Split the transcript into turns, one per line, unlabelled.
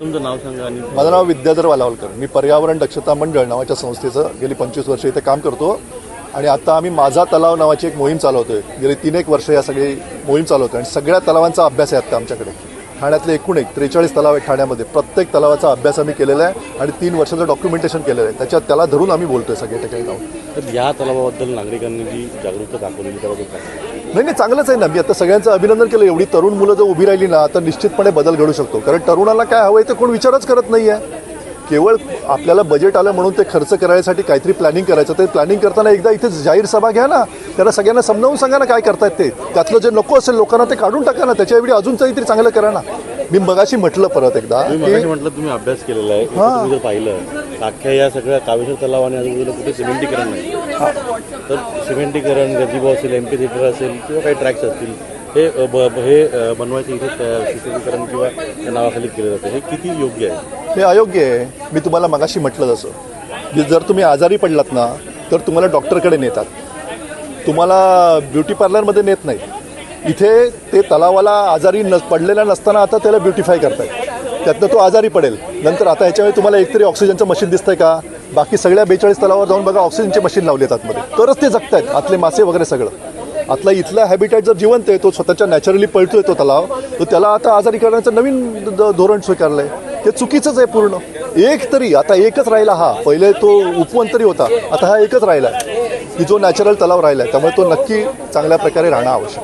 तुमचं नाव सांगा आणि
माझं नाव विद्याधर वालावलकर. मी पर्यावरण दक्षता मंडळ नावाच्या संस्थेचं गेली पंचवीस वर्ष इथे काम करतो. आणि आता आम्ही माझा तलाव नावाची एक मोहीम चालवतोय. गेली तीन एक वर्ष या सगळी मोहीम चालवतोय. आणि सगळ्या तलावांचा अभ्यास आहे आता आमच्याकडे. ठाण्यातले एकूण एक त्रेचाळीस तलाव आहेत ठाण्यामध्ये. प्रत्येक तलावाचा अभ्यास आम्ही केलेला आहे आणि तीन वर्षाचं डॉक्युमेंटेशन केलेलं आहे. त्याच्यात त्याला धरून आम्ही बोलतोय सगळ्या ठिकाणी जाऊन.
तर या तलावाबद्दल नागरिकांनी जी जागरूकता दाखवलेली त्याबद्दल काय?
नाही नाही चांगलंच आहे ना. मी आता सगळ्यांचं अभिनंदन केलं. एवढी तरुण मुलं जर उभी राहिली ना तर निश्चितपणे बदल घडू शकतो. कारण तरुणाला काय हवंय ते कोण विचारच करत नाही आहे केवळ आपल्याला बजेट आलं म्हणून ते खर्च करायसाठी काहीतरी प्लॅनिंग करायचं. ते प्लॅनिंग करताना एकदा इथे जाहीर सभा घ्या ना. त्यांना सगळ्यांना समजावून सांगा ना काय करतायत ते. त्यातलं जे नको असेल लोकांना ते काढून टाका ना. त्याच्याऐवजी अजून काहीतरी चांगलं करा ना. मी मगाशी म्हटलं परत एकदा
म्हटलं तुम्ही अभ्यास केलेला आहे. पाहिलं अख्ख्या या सगळ्या कावेश्वर तलाव आणि आजूबाजूला कुठे? सिमेंटीकरण नाही. तर सिमेंटीकरण गजिबो असेल एम पी थिएटर असेल किंवा काही ट्रॅक्स असतील हे ब- ब- हे बनवायचं इथे सिमेंटीकरण किंवा त्या नावाखाली केलं जातं. हे किती योग्य आहे?
हे अयोग्य आहे. मी तुम्हाला मगाशी म्हटलं जसं की जर तुम्ही आजारी पडलात ना तर तुम्हाला डॉक्टरकडे नेतात. तुम्हाला ब्युटी पार्लरमध्ये नेत नाही इथे ते तलावाला आजारी न पडलेला नसताना आता त्याला ब्युटिफाय करतायत. त्यातनं तो आजारी पडेल. नंतर आता याच्यावेळी तुम्हाला एकतरी ऑक्सिजनचं मशीन दिसतंय का? बाकी सगळ्या बेचाळीस तलावावर जाऊन बघा ऑक्सिजनचे मशीन लावले आहेत आतमध्ये. तरच ते जगतायत आतले मासे वगैरे सगळं. आतला इथला हॅबिटॅट जर जिवंत आहे तो स्वतःच्या नॅचरली पळतोय तो तलाव. तर त्याला आता आजारी करण्याचं नवीन धोरण स्वीकारलं आहे ते चुकीचंच आहे पूर्ण. एक तरी आता एकच राहिला हा. पहिले तो उपवन तरी होता. आता हा एकच राहिला की जो नॅचरल तलाव राहिला आहे त्यामुळे तो नक्की चांगल्या प्रकारे राहणं आवश्यक